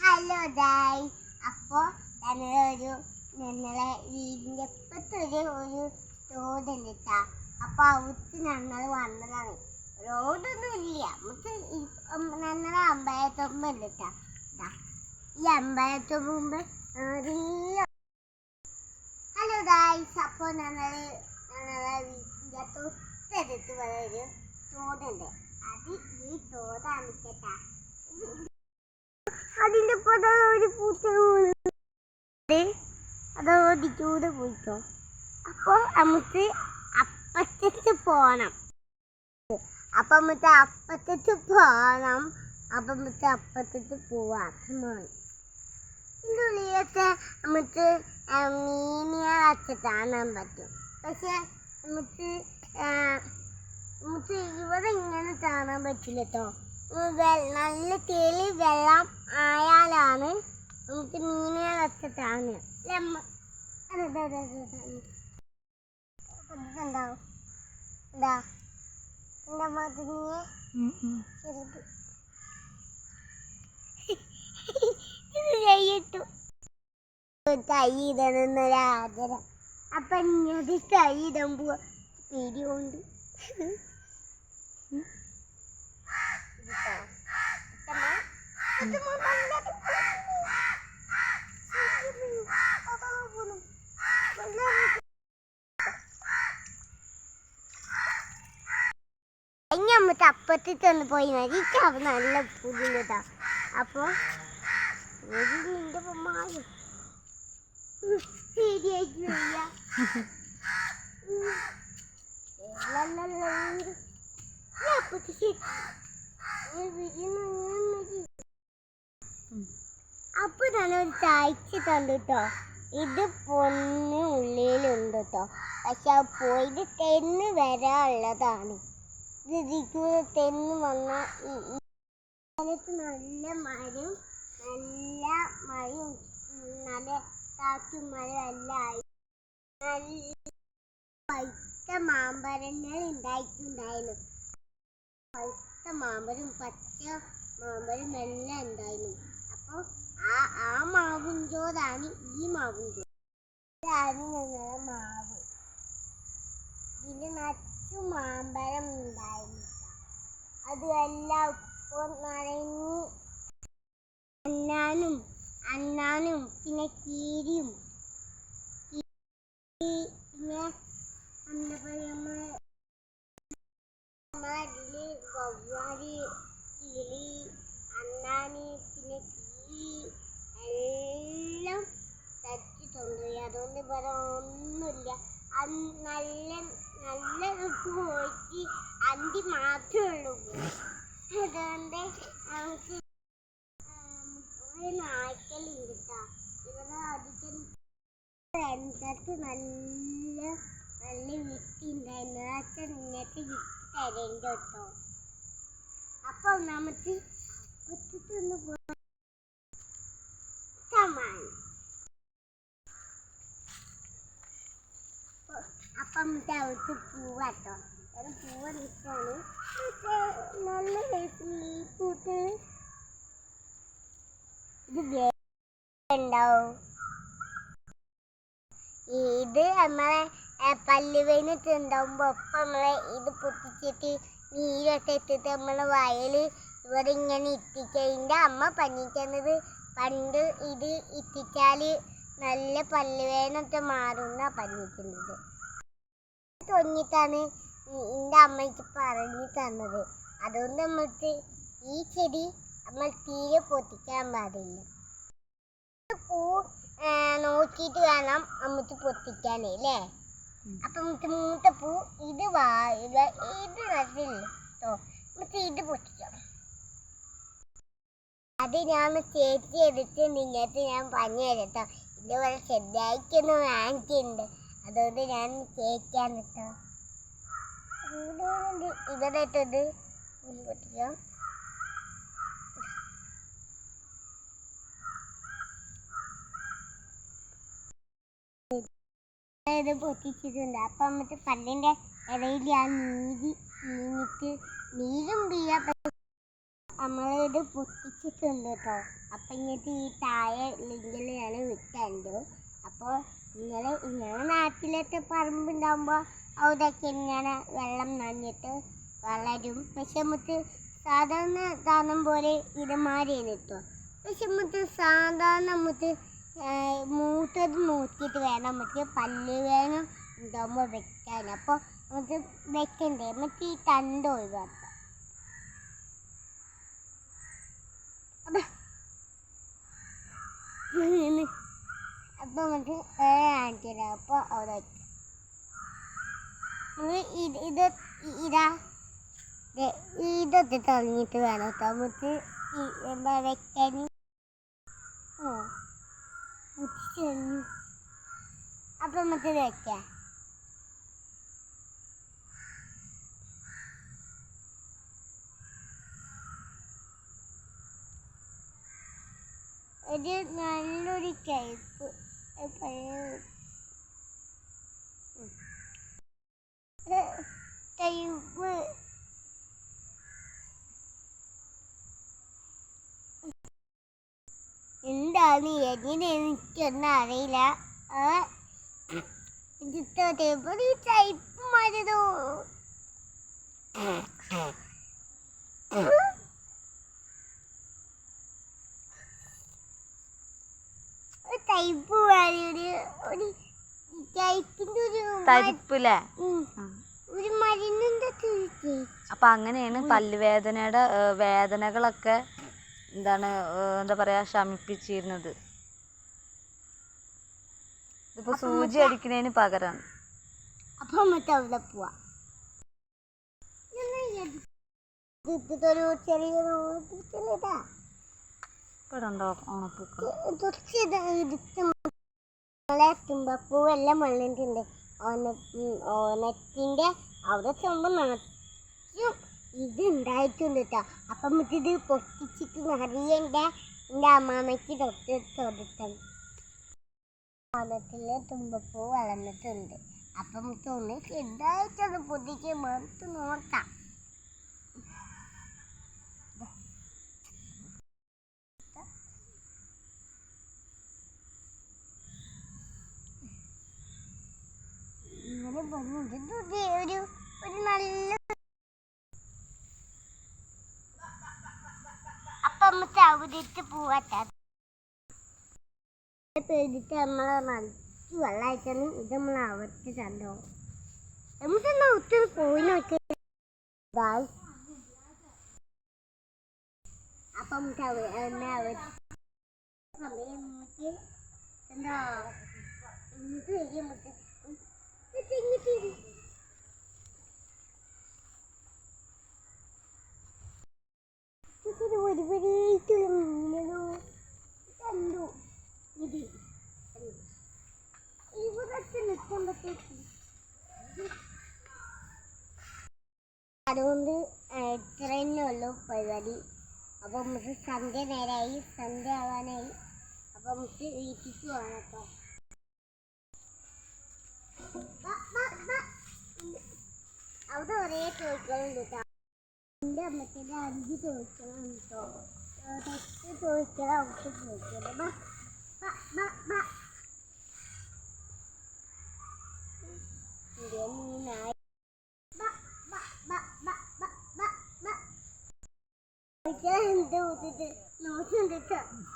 Hello thy അപ്പോ ഞങ്ങളൊരു ഞങ്ങളെ വീടിന്റെ ഇപ്പത്തൊരു ഒരു റോഡുണ്ട് ട്ടാ. അപ്പോൾ അവിടുത്തെ ഞങ്ങൾ വന്നതാണ്. റോഡൊന്നുമില്ല നമുക്ക് ഞങ്ങളെ അമ്പലത്തുമ്പ് ഉണ്ട് ട്ടാ. ദാ, ഈ അമ്പലത്തുമ്പ് നിറയെ ഹലോ ഗായ്സ് അപ്പോൾ ഞങ്ങൾ ഞങ്ങളെ വീടിന്റെ തൊട്ടടുത്ത് വരെ ഒരു തോടുണ്ട്. അത് ഈ തോടാണ് കേട്ടാ അതിന്റെ പുറ ഒരു പൂച്ച അത് ഓടിച്ചൂടെ പോയിട്ടോ. അപ്പൊ നമുക്ക് അപ്പത്തേക്ക് പോണം. അപ്പൊ നമുക്ക് അപ്പത്തേക്ക് പോണം. അപ്പൊ നമുക്ക് അപ്പത്തേക്ക് പോവാം. നമുക്ക് മീനുകളൊക്കെ കാണാൻ പറ്റും. പക്ഷെ നമുക്ക് നമുക്ക് ഇവിടെ ഇങ്ങനെ കാണാൻ പറ്റില്ല കേട്ടോ നല്ല തെളി വെള്ളം ആയാലാണ് നമുക്ക് മീനുകളൊക്കെ വെച്ചിട്ടാണ്? അതെ, അതെ, അതെ, അതെ, അതെ. ഇതുണ്ടാവും. ഇതാ. എന്റെ മതിനിയെ ചെറുത്. ഇത് ചെയ്യിട്ടു കൈ ഇടണമെന്നൊരാഗ്രഹം അപ്പൊ ഇങ്ങോട്ട് കൈ ഇടുമ്പോ പേടിയുണ്ട് ഇനി നമുക്ക് അപ്പത്തേക്ക് ഒന്ന് പോയി മതി അവ നല്ല പുതിയതാ അപ്പൊ ഒരു നിന്റെ പൊമ്മായും ശരിയായിട്ട് അപ്പത്തി ശരി ലല്ലല്ല. ഈ അപ്പത്തേക്ക് തന്നെ ഒരു തയ്ച്ച് അപ്പൊ കണ്ടുട്ടോ ഇത് പൊന്ന് ഉള്ളിലുണ്ട് കേട്ടോ പക്ഷെ അത് പോയിട്ട് തെന്ന് വരാനുള്ളതാണ്. ഇത് ഇതിക്കൂടെ തെന്ന് സ്ഥലത്ത് നല്ല മരം നല്ല മഴയും നല്ല കാറ്റും മരം എല്ലാം ആയി. നല്ല പഴുത്ത മാമ്പഴങ്ങൾ ഉണ്ടായിട്ടുണ്ടായിരുന്നു. പഴുത്ത മാമ്പഴം പച്ച മാമ്പഴം എല്ലാം ഉണ്ടായിരുന്നു. ആ ആ മാവും ചോറാണ് ഈ മാവും ചോറ് ഇതാണ് മാവ്. ഇതിന് നച്ചു മാമ്പഴം ഉണ്ടായിരുന്നു അത് എല്ലാം ഇപ്പോൾ നിറഞ്ഞ് അണ്ണാനും അന്നാനും പിന്നെ കീരിയും. പിന്നെ എന്താ പറയുക നമ്മൾ നമ്മളെ ഇതിൽ വവ്വാൽ കിളി അണ്ണാന് കീരി എല്ലാം തെറ്റിട്ടുണ്ട് അതുകൊണ്ട് ഇവിടെ ഒന്നുമില്ല. നല്ല നല്ല നല്ല പോയിട്ട് അന്തി മാത്രമേ ഉള്ളൂ. അതുകൊണ്ട് നമുക്ക് നായ്ക്കലുണ്ട് നല്ല നല്ല അതൊക്കെ നിങ്ങൾക്ക് വിത്ത് തരേണ്ട കേട്ടോ അപ്പൊ നമുക്ക് ഒത്തിട്ടൊന്ന് പോകാൻ അവിടുത്തെ പൂവാട്ടോ. കാരണം പൂവ് നിൽക്കാണ് നല്ല പൂത്ത് ഇത് ഉണ്ടാവും ഇത് നമ്മളെ ഏ, പല്ല് വേനിട്ട് ഉണ്ടാവുമ്പോ ഒപ്പം നമ്മളെ ഇത് പൊട്ടിച്ചിട്ട് നീരൊക്കെ ഇട്ടിട്ട് നമ്മളെ വയൽ ഇവിടെ ഇങ്ങനെ ഇട്ടിച്ചതിന്റെ അമ്മ പഞ്ഞിക്കുന്നത് പണ്ട് ഇത് ഇട്ടിച്ചാൽ നല്ല പല്ലുവേനൊക്കെ മാറുന്ന പറഞ്ഞിട്ടുള്ളത് തൊന്നിട്ടാണ് എന്റെ അമ്മയ്ക്ക് പറഞ്ഞു തന്നത്. അതുകൊണ്ട് നമ്മൾക്ക് ഈ ചെടി നമ്മൾ തീരെ പൊട്ടിക്കാൻ പാടില്ല. പൂ നോക്കിയിട്ട് വേണം നമുക്ക് പൊട്ടിക്കാനേ അല്ലേ അപ്പം നമുക്ക് മൂത്ത പൂ ഇത് വാ ഇത് രസമില്ല കേട്ടോ നമുക്ക് ഇത് പൊട്ടിക്കാം. അത് ഞാൻ ചേച്ചി എടുത്ത് നിങ്ങൾക്ക് ഞാൻ പറഞ്ഞു തരാം കേട്ടോ ഇതുപോലെ ചെറുതായിട്ടൊന്ന് വാങ്ങിച്ചിട്ടുണ്ട് അതുകൊണ്ട് ഞാൻ കേൾക്കാൻ കേട്ടോ ഇവിടെ ഇട്ടത് പൊട്ടിക്കാം. ഇത് പൊട്ടിച്ചിട്ടുണ്ട്. അപ്പൊ എന്നിട്ട് പല്ലിന്റെ ഇടയിൽ ആ നീതി നീങ്ങിട്ട് നീരും വീഴാ നമ്മളിത് പൊട്ടിച്ചിട്ടുണ്ട് കേട്ടോ. അപ്പം ഇങ്ങനത്തെ ഈ താഴെ ലിങ്കിൽ ഞാൻ വിട്ടുണ്ട് അപ്പോൾ നിങ്ങൾ ഇങ്ങനെ നാട്ടിലത്തെ പറമ്പുണ്ടാകുമ്പോൾ അവിടെയൊക്കെ ഇങ്ങനെ വെള്ളം നനഞ്ഞിട്ട് വളരും. പക്ഷെ നമുക്ക് സാധാരണ ദാനം പോലെ ഇടമാരിയാണ് നിൽക്കും പക്ഷെ നമുക്ക് സാധാരണ നമുക്ക് മൂത്തത് നോക്കിയിട്ട് വേണം. നമുക്ക് പല്ല് വേണം ഉണ്ടാകുമ്പോൾ വെക്കാൻ അപ്പോൾ നമുക്ക് വെക്കണ്ടേ? നമുക്ക് ഈ തണ്ട് ഒഴിവാക്കാം. അപ്പൊ അപ്പൊ നമുക്ക് കാണിച്ചില്ല അപ്പോൾ അവിടെ നമുക്ക് ഇത് ഇത് ഇതാ. ഇതൊക്കെ തുടങ്ങിയിട്ട് വേണം. നമുക്ക് എന്താ വെക്കാൻ? ഓ അപ്പൊ നമുക്ക് ഇത് വെക്കാം. ഒരു നല്ലൊരു കയ്പ്പ്. എന്താണ് എങ്ങനെ എനിക്കൊന്നും അറിയില്ല? ഇതിട്ട് ടൈപ്പ് മരുന്നോ ടൈപ്പ് ഒരു ടൈപ്പിന്റെ ഒരു തരിപ്പില്ലേ. ഒരു മരുന്നിന്റെ അപ്പൊ അങ്ങനെയാണ് പല്ലുവേദനയുടെ വേദനകളൊക്കെ എന്താണ് എന്താ പറയാ ശമിപ്പിച്ചിരുന്നത്. ഇതിപ്പോ സൂചി അടിക്കുന്നതിന് പകരമാണ് അപ്പൊ നമുക്ക് അവിടെ പോവാ. ചെറിയൊരു ചെറിയതാ ഇവിടെ ഉണ്ടോ ഓണപ്പൂക്കൾ തുമ്പപ്പൂവെല്ലാം മണ്ണിട്ടുണ്ട് ഓന ഉം, ഓണത്തിന്റെ അവിടെ ചെമ്പ് നിറച്ചും ഇത് ഉണ്ടായിട്ടുണ്ട് കേട്ടോ അപ്പം നമുക്കിത് പൊട്ടിച്ചിട്ട് നിറയെ എന്റെ അമ്മാമ്മയ്ക്ക് തൊട്ട് ചോദിച്ചത് ഓണത്തിലെ തുമ്പപ്പൂ വളർന്നിട്ടുണ്ട്. അപ്പം നമുക്ക് ഒന്ന് ചെറുതായിട്ടൊന്ന് പൊതിച്ച് മറുത്ത് നോക്കാം. ഒരു ഒരു നല്ല അപ്പൊ അവിടേക്ക് പോവാത്ത പെയ്തിട്ട് നമ്മളെ നനച്ച് വെള്ളമായിട്ടാണ് ഇത് നമ്മൾ അവിടുത്തെ കണ്ടോ നമുക്കെന്നാ ഒത്തിരി പോയി നോക്കി അപ്പൊ എന്നാ അവ- സമയം നമുക്ക് എന്താ? എന്ത് ചെയ്യും നമുക്ക് ഇത് ഇങ്ങോട്ട് ഇരി. ഇതൊരു ഒരുപാടായിട്ടുള്ള മീനോ കണ്ടു ഇത് ഇവിടൊക്കെ നിൽക്കുമ്പോഴത്തേക്ക് അതുകൊണ്ട് ഇത്ര തന്നെ ഉള്ളു പരിപാടി. അപ്പോൾ നമുക്ക് സന്ധ്യ നേരമായി സന്ധ്യ ആവാനായി. അപ്പോൾ നമുക്ക് വീട്ടിക്ക് പോകാം കേട്ടോ. അവിടെ ഒരേ ചോദിക്കലുണ്ട് കേട്ടോ. എന്റെ അമ്മത്തിന്റെ അഞ്ച് ചോദിക്കണം കേട്ടോ. ടെസ്റ്റ് ചോദിക്കണം അവർക്ക് ചോദിക്കണം ബാ, ബാ, ബാ, ബാ. ഇത് മീനായി. ബാ, ബാ, ബാ, ബാ, ബാ, ബാ, ബാ. ചോദിച്ചാൽ എന്ത് ഊതിട്ട് നോക്കുന്നുണ്ട് കേട്ടോ ബാ, ബാ, ബാ, ബാ. ഒരു ദിവസം എന്റെ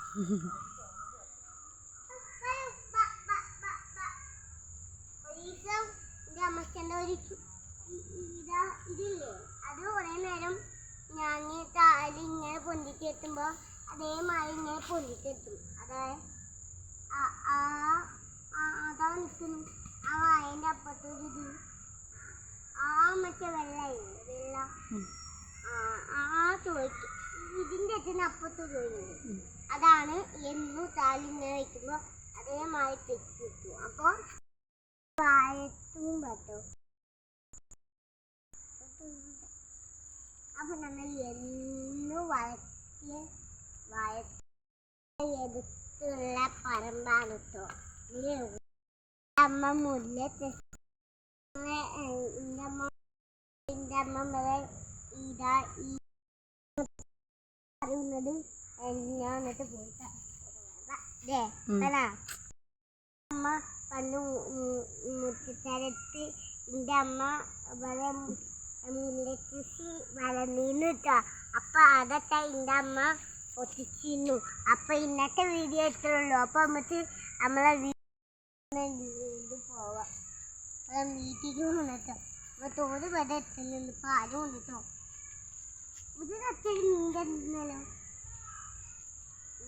അമ്മച്ചന്റെ ഒരു ഇതാ ഇതില്ലേ അത് നേരം ഞാൻ താഴെ ഇങ്ങനെ പൊന്തിട്ട് എത്തുമ്പോൾ അതേമാതിരി ഇങ്ങനെ പൊന്തിട്ട് എത്തും അതായത് അതാ നിൽക്കുന്നു ആ വായന്റെ അപ്പുറത്തൊരു ഇത് ആ മറ്റേ വെള്ളമില്ലേ വെള്ള അപ്പുറത്ത് ചോദിക്കുന്നുണ്ട് അതാണ് എന്നും താലിങ്ങനെ വയ്ക്കുമ്പോൾ അതേമാതിരി തെറ്റി കിട്ടും അപ്പോൾ വായത്തും പറ്റും അപ്പൊ നമ്മൾ എന്നും വായ എടുത്തുള്ള പറമ്പാണ് കേട്ടോ അമ്മ മുല്ല എന്റെ അമ്മ അമ്മ ഇതാ ഈ അറിയുന്നത് ഞാൻ എന്നിട്ട് പോയിട്ട്. അമ്മ പണ്ട് മുറ്റത്തരത്ത് എന്റെ അമ്മ ഇവിടെ മുല്ലക്കൃഷി വളർന്നിരുന്നു കേട്ടോ അപ്പൊ അതൊക്കെ എന്റെ അമ്മ പൊട്ടിച്ചിരുന്നു. അപ്പൊ ഇന്നത്തെ വീഡിയോ ഇട്ടുള്ളൂ അപ്പൊ നമുക്ക് നമ്മളെ വീട് പോവാം. വീട്ടിലേക്ക് പോകണം കേട്ടോ അപ്പൊ തോട് ഇവിടെ എത്തുന്നുണ്ട് പാലും ഉണ്ട് കേട്ടോ ഇതിനൊക്കെ മീന്റെ തിന്നല്ലോ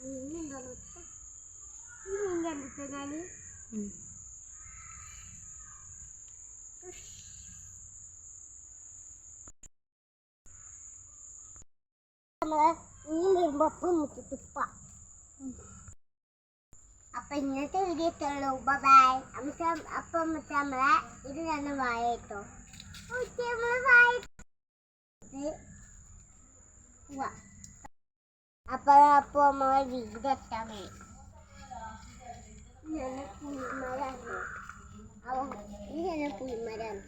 മീനുണ്ടോ നോക്ക്. ഈ മീൻ കണ്ടിട്ടോ ഞാൻ ഉം. നമ്മൾ മീൻ വരുമ്പോ അപ്പം നമുക്ക് തുപ്പ അപ്പൊ ഇന്നത്തെ വീഡിയോ ഉള്ളൂ. ബൈ നമുക്ക് അപ്പൊ നമുക്ക് നമ്മളെ ഇത് തന്നെ വായ കേട്ടോ. ഓക്കെ നമ്മൾ വായ. അപ്പോഴപ്പോ അമ്മ വീട് എത്താൻ വേണ്ടി പുലിമരാണ് അവ ഈ പുലിമരാണ്